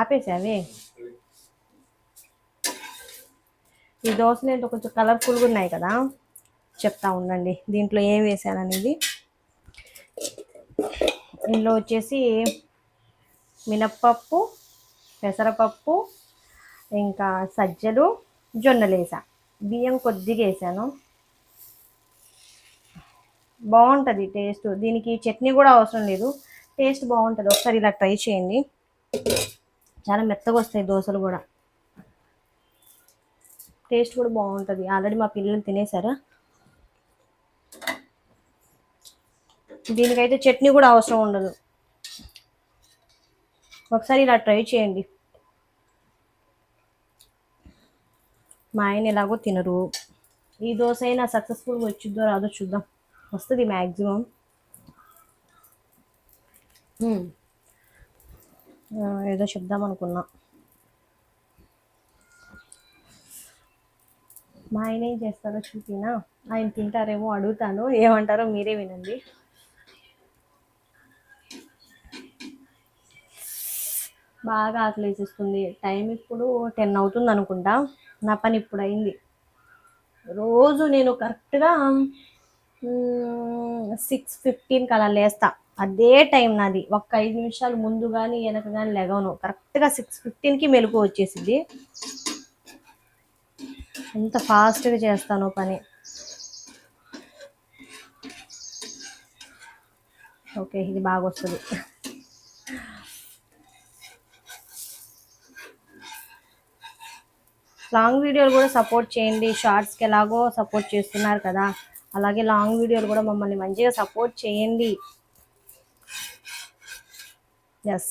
ఆపేసావే? ఈ దోశలు ఏంటో కొంచెం కలర్ఫుల్గా ఉన్నాయి కదా. చెప్తా ఉండండి. దీంట్లో ఏం వేసాను అనేది ఇందులో వచ్చేసి మినప్పప్పు పెసరపప్పు ఇంకా సజ్జలు జొన్నలు వేసా బియ్యం కొద్దిగా వేసాను. బాగుంటుంది టేస్ట్. దీనికి చట్నీ కూడా అవసరం లేదు. టేస్ట్ బాగుంటుంది. ఒకసారి ఇలా ట్రై చేయండి. చాలా మెత్తగా వస్తాయి దోశలు కూడా. టేస్ట్ కూడా బాగుంటుంది. ఆల్రెడీ మా పిల్లలు తినేసారా దీనికైతే చట్నీ కూడా అవసరం ఉండదు. ఒకసారి ఇలా ట్రై చేయండి. మా ఆయన ఎలాగో తినరు. ఈ దోశ అయినా సక్సెస్ఫుల్గా వచ్చిద్దో రాదో చూద్దాం. వస్తుంది మ్యాక్సిమం ఏదో చెప్దాం అనుకున్నా. మా ఆయన ఏం చేస్తారో చూపినా? ఆయన తింటారేమో అడుగుతాను. ఏమంటారో మీరే వినండి. బాగా ఆకలి వేసేస్తుంది టైం ఇప్పుడు టెన్ అవుతుంది అనుకుంటా. నా పని ఇప్పుడు అయింది. రోజు నేను కరెక్ట్గా సిక్స్ ఫిఫ్టీన్కి అలా లేస్తాను అదే టైం నాది. ఒక్క ఐదు నిమిషాలు ముందు కానీ వెనక కానీ లెగవను కరెక్ట్గా సిక్స్ ఫిఫ్టీన్కి మెలకు వచ్చేసింది. ఎంత ఫాస్ట్గా చేస్తాను పని. ఓకే ఇది బాగా వస్తుంది. లాంగ్ వీడియోలు కూడా సపోర్ట్ చేయండి. షార్ట్స్కి ఎలాగో సపోర్ట్ చేస్తున్నారు కదా. అలాగే లాంగ్ వీడియోలు కూడా మమ్మల్ని మంచిగా సపోర్ట్ చేయండి. ఎస్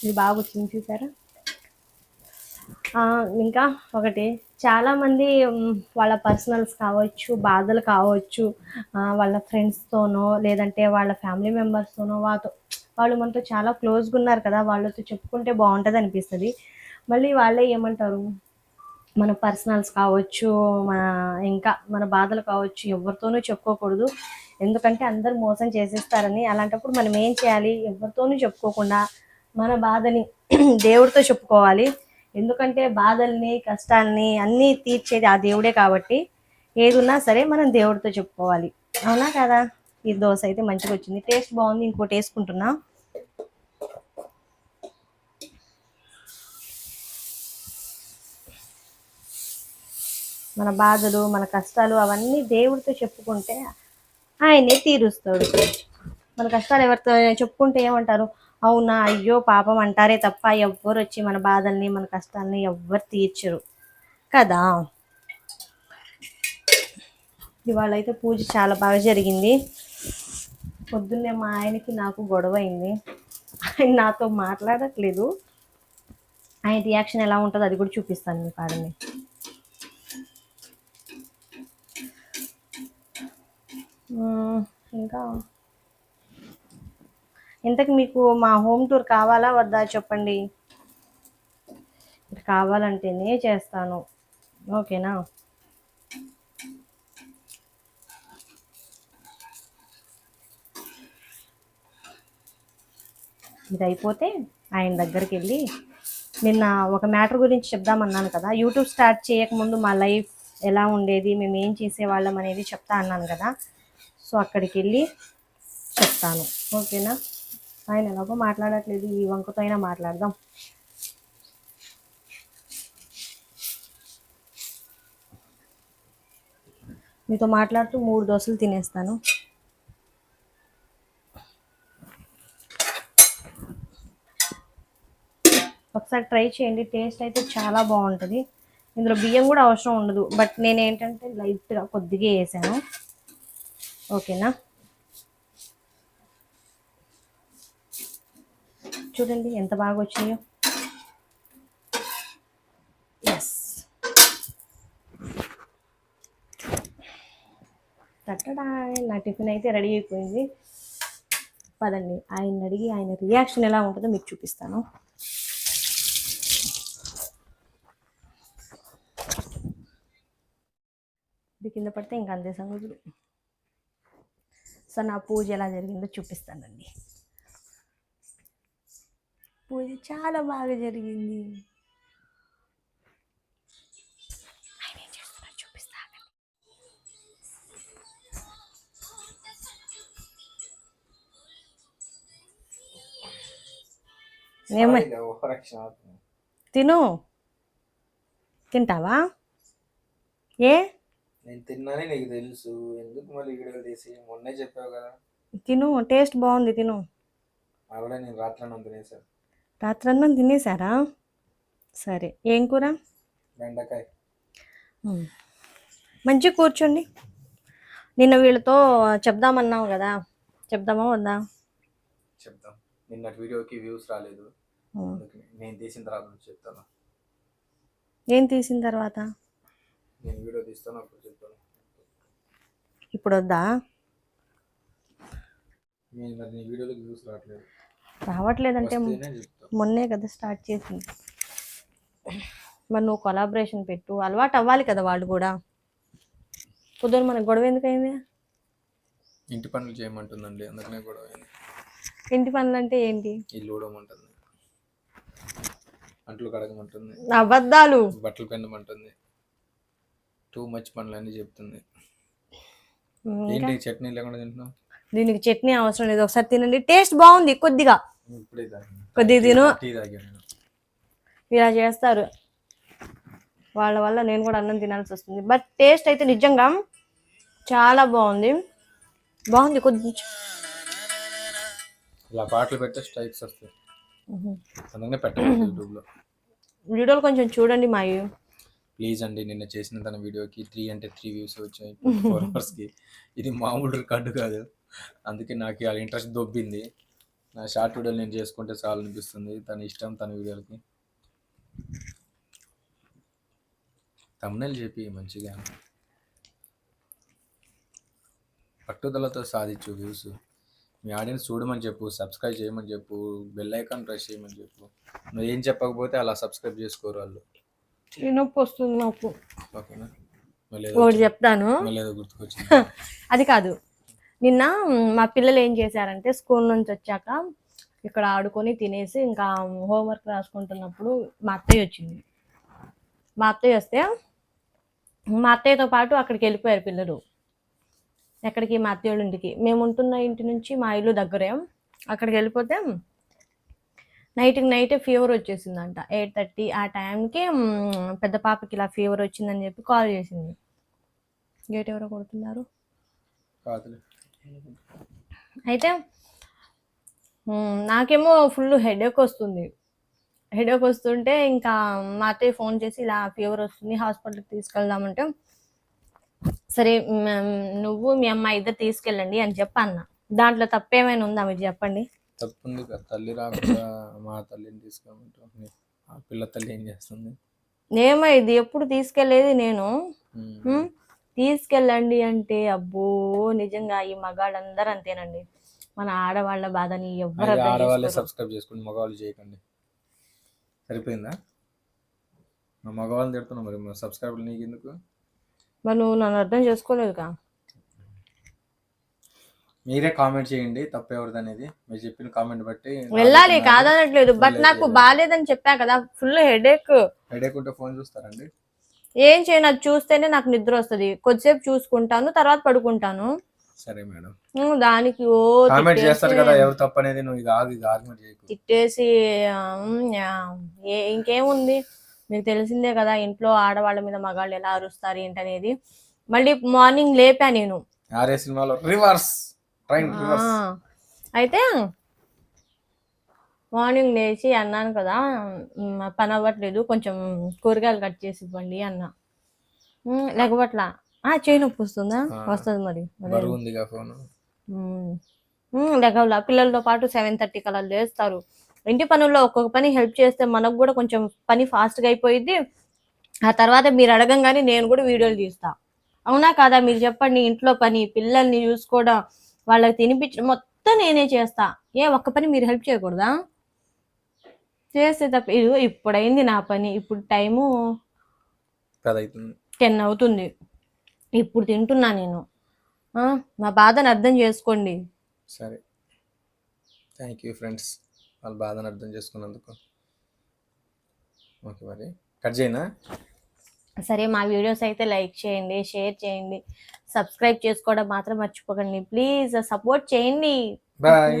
ఇది బాగా వచ్చింది చూసారా? ఇంకా ఒకటి. చాలామంది వాళ్ళ పర్సనల్స్ కావచ్చు బాధలు కావచ్చు వాళ్ళ ఫ్రెండ్స్తోనో లేదంటే వాళ్ళ ఫ్యామిలీ మెంబర్స్తోనో వాళ్ళతో వాళ్ళు మనతో చాలా క్లోజ్గా ఉన్నారు కదా వాళ్ళతో చెప్పుకుంటే బాగుంటుంది అనిపిస్తుంది. మళ్ళీ వాళ్ళే ఏమంటారు? మన పర్సనల్స్ కావచ్చు మన ఇంకా మన బాధలు కావచ్చు ఎవరితోనూ చెప్పుకోకూడదు. ఎందుకంటే అందరు మోసం చేసేస్తారని అలాంటప్పుడు మనం ఏం చేయాలి? ఎవరితోనూ చెప్పుకోకుండా మన బాధని దేవుడితో చెప్పుకోవాలి. ఎందుకంటే బాధల్ని కష్టాల్ని అన్నీ తీర్చేది ఆ దేవుడే కాబట్టి ఏదున్నా సరే మనం దేవుడితో చెప్పుకోవాలి. అవునా కదా? ఈ దోశ అయితే మంచిగా వచ్చింది. టేస్ట్ బాగుంది. ఇంకోటి వేసుకుంటున్నా. మన బాధలు మన కష్టాలు అవన్నీ దేవుడితో చెప్పుకుంటే ఆయనే తీరుస్తాడు. మన కష్టాలు ఎవరితో చెప్పుకుంటే ఏమంటారు? అవునా అయ్యో పాపం అంటారే తప్ప ఎవ్వరు వచ్చి మన బాధల్ని మన కష్టాలని ఎవ్వరు తీర్చరు. కదా? ఇవాళ అయితే పూజ చాలా బాగా జరిగింది. పొద్దున్నే మా ఆయనకి నాకు గొడవ అయింది ఆయన నాతో మాట్లాడట్లేదు. ఆయన రియాక్షన్ ఎలా ఉంటుందో అది కూడా చూపిస్తాను మీకు పాడని మ్మ్, ఇంకా ఇంతకు మీకు మా హోమ్ టూర్ కావాలా వద్దా చెప్పండి. ఇది కావాలంటేనే చేస్తాను. ఓకేనా? ఇది అయిపోతే ఆయన దగ్గరికి వెళ్ళి నిన్న ఒక మ్యాటర్ గురించి చెప్దామన్నాను కదా. యూట్యూబ్ స్టార్ట్ చేయకముందు మా లైఫ్ ఎలా ఉండేది మేము ఏం చేసేవాళ్ళం అనేది చెప్తా అన్నాను కదా. సో అక్కడికి వెళ్ళి చెప్తాను. ఓకేనా? ఆయన ఎలాగో మాట్లాడట్లేదు. ఈ వంకతో అయినా మాట్లాడదాం. మీతో మాట్లాడుతూ మూడు దోశలు తినేస్తాను. ఒకసారి ట్రై చేయండి. టేస్ట్ అయితే చాలా బాగుంటుంది. ఇందులో బియ్యం కూడా అవసరం ఉండదు. బట్ నేను ఏంటంటే లైట్గా కొద్దిగా వేసాను. ఓకేనా? చూడండి ఎంత బాగా వచ్చినాయో. ఎస్ తట్టడా నా టిఫిన్ అయితే రెడీ అయిపోయింది. పదండి ఆయన అడిగి ఆయన రియాక్షన్ ఎలా ఉంటుందో మీకు చూపిస్తాను. ఇది కింద పడితే ఇంకా అంతే సంగతులు. సో నా పూజ ఎలా జరిగిందో చూపిస్తానండి. పూజ చాలా బాగా జరిగింది. తిను. తింటావా? ఏ? నేను తిన్నానే నీకు తెలుసు. ఎందుకు మళ్ళీ వీడియోలు తీసి మొన్నే చెప్పావు కదా. తిను టేస్ట్ బాగుంది తిను. ఆల్రెడీ నేను రాత్రి అన్నం తినేసాను రాత్రన్నం తినేసారా సరే ఏం కూర? బెండకాయ. మంచిగా కూర్చోండి. నిన్న వీళ్ళతో చెప్దామన్నావు కదా. చెప్దామా వద్దా? చెప్తాం నిన్నటి వీడియోకి వ్యూస్ రాలేదు. నేను తీసిన తర్వాత చెప్తాను. ఏం తీసిన తర్వాత? నేను వీడియో తీస్తాను అప్పుడు చెప్తాను. ఇప్పుడు వద్దా? నేను మరి నీ వీడియోకి వ్యూస్ రావట్లేదు. రావట్లేదంటే మొన్నే కదా స్టార్ట్ చేసింది. మరి నువ్వు కొలాబరేషన్ పెట్టు. అలవాటు అవ్వాలి కదా వాళ్ళు కూడా. పొద్దున మనకు గొడవ ఎందుకైంది? ఇంటి పనులు చేయమంటుందండి. అందుకనే అయింది. ఇంటి పనులు అంటే ఏంటి? ఇల్లు ఊడమంటుంది. అంట్లు కడగమంటుంది. అబద్ధాలు. బట్టలు పిండమంటుంది. టూ మచ్ పనులన్నీ చెప్తుంది. ఏంటి చట్నీ లేకుండా తింటున్నావు? దీనికి చట్నీ అవసరం లేదు. ఒకసారి తినండి. టేస్ట్ బాగుంది కొద్దిగా. కొద్దిగా తిను. ఇలా చేస్తారు. వాళ్ళ వల్ల నేను కూడా అన్నం తినాల్సి వస్తుంది. బట్ టేస్ట్ అయితే నిజంగా చాలా బాగుంది. బాగుంది కొద్ది ఇలా పాటలు పెడితే స్ట్రైక్స్ వస్తాయి. అందుకనే యూట్యూబ్లో. వీడియోలు కొంచెం చూడండి మావి. ప్లీజ్ అండి నిన్న చేసిన తన వీడియోకి త్రీ అంటే త్రీ వ్యూస్ వచ్చాయి ఫోర్ అవర్స్కి ఇది మామూలు రికార్డు కాదు. అందుకే నాకు ఆ ఇంట్రెస్ట్ దొబ్బింది. నా షార్ట్ వీడియోలు నేను చేసుకుంటే చాలు అనిపిస్తుంది తన ఇష్టం తన వీడియోలకి. తమ్నెల్ చెప్పి మంచిగా. పట్టుదలతో సాధించు వ్యూస్ మీ ఆడియన్స్ చూడమని చెప్పు సబ్స్క్రైబ్ చేయమని చెప్పు బెల్ ఐకాన్ ప్రెస్ చేయమని చెప్పు. నువ్వు ఏం చెప్పకపోతే అలా సబ్స్క్రైబ్ చేసుకోరు వాళ్ళు. నొప్పి వస్తుంది నాకు. ఒకటి చెప్తాను. అది కాదు. నిన్న మ్, పిల్లలు ఏం చేశారంటే స్కూల్ నుంచి వచ్చాక ఇక్కడ ఆడుకొని తినేసి ఇంకా హోంవర్క్ రాసుకుంటున్నప్పుడు మా అత్తయ్య వచ్చింది. మా అత్తయ్య వస్తే మా అత్తయ్యతో పాటు అక్కడికి వెళ్ళిపోయారు పిల్లలు. ఎక్కడికి? మా అత్తయ్య వాళ్ళ ఇంటికి. మేము ఉంటున్న ఇంటి నుంచి మా ఇల్లు దగ్గరే. అక్కడికి వెళ్ళిపోతే నైట్కి నైటే ఫీవర్ వచ్చేసిందంట. ఎయిట్ థర్టీ ఆ టైంకి పెద్ద పాపకి ఇలా ఫీవర్ వచ్చిందని చెప్పి కాల్ చేసింది. గేట్ ఎవరో కొడుతున్నారు? అయితే నాకేమో ఫుల్ హెడేక్ వస్తుంది. హెడేక్ వస్తుంటే ఇంకా మా అత్తయ్య ఫోన్ చేసి ఇలా ఫీవర్ వస్తుంది హాస్పిటల్కి తీసుకెళ్దామంటే సరే నువ్వు మీ అమ్మాయి ఇద్దరు తీసుకెళ్ళండి అని చెప్పి అన్న. దాంట్లో తప్పేమైనా ఉందా మీరు చెప్పండి? తప్పుంది. కదా తల్లి రాకుండా మా తల్లిని తీసుకోమంటే ఆ పిల్ల తల్లి ఏం చేస్తుంది? ఏమో ఇది? ఎప్పుడు తీసుకెళ్ళేది నేను? తీసుకెళ్ళండి అంటే అబ్బో నిజంగా ఈ మగాళ్ళందరూ అంతేనండి. మన ఆడవాళ్ళ బాధని అర్థం ఆడవాళ్ళే. సబ్స్క్రైబ్ చేసుకోండి. మగవాళ్ళు చేయకండి. సరిపోయిందా? మగవాళ్ళని తిడుతున్నావు మరి. మా సబ్స్క్రైబర్లు నీకు ఎందుకు మరి నువ్వు నన్ను అర్థం చేసుకోలేదుగా? మీరే కామెంట్ చేయండి తప్పు ఎవరిది అనేది మీరు చెప్పిన కామెంట్ బట్టి వెళ్ళాలి కాదనట్లేదు. బట్ నాకు బాగాలేదని చెప్పా కదా ఫుల్ హెడేక్ హెడేక్ ఉంటే ఫోన్ చూస్తారండి. ఏం చేయను అది చూస్తేనే నాకు నిద్ర వస్తుంది. కొద్దిసేపు చూసుకుంటాను తర్వాత పడుకుంటాను. సరే మేడం. దానికి ఓ కామెంట్ చేస్తారు కదా ఎవరు తప్పు అనేది నువ్వు ఇది ఆగు ఆర్గ్యుమెంట్ చేయకు. తిట్టేసి ఇంకేముంది? మీకు తెలిసిందే కదా ఇంట్లో ఆడవాళ్ళ మీద మగాళ్ళు ఎలా అరుస్తారు ఏంటనేది. మళ్ళీ మార్నింగ్ లేపా నేను. ఆర్ఏ సినిమాలో రివర్స్ ట్రైన్ అయితే మార్నింగ్ లేచి అన్నాను కదా పని అవ్వట్లేదు కొంచెం కూరగాయలు కట్ చేసి ఇవ్వండి అన్న. లేకపోట్లా? ఆ చేయి నొప్పి వస్తుందా. వస్తుంది మరి. లేకవలా పిల్లలతో పాటు సెవెన్ థర్టీ కల్లా లేస్తారు. ఇంటి పనుల్లో ఒక్కొక్క పని హెల్ప్ చేస్తే మనకు కూడా కొంచెం పని ఫాస్ట్గా అయిపోయింది ఆ తర్వాత మీరు అడగంగానే నేను కూడా వీడియోలు తీస్తా. అవునా కాదా? మీరు చెప్పండి ఇంట్లో పని పిల్లల్ని చూసుకోవడం వాళ్ళకి తినిపించడం మొత్తం నేనే చేస్తా. ఏ ఒక్క పని మీరు హెల్ప్ చేయకూడదా? చేస్తే తప్ప ఇది ఇప్పుడైంది నా పని. ఇప్పుడు టైము టెన్ అవుతుంది. ఇప్పుడు తింటున్నా నేను. మా బాధను అర్థం చేసుకోండి. సరే. Thank you friends. వాళ్ళ బాధను అర్థం చేసుకున్నందుకు. ఓకే మరి. కట్ చేయనా? సరే మా వీడియోస్ అయితే లైక్ చేయండి షేర్ చేయండి. సబ్స్క్రైబ్ చేసుకోవడం మాత్రం మర్చిపోకండి. ప్లీజ్ సపోర్ట్ చేయండి. బాయ్.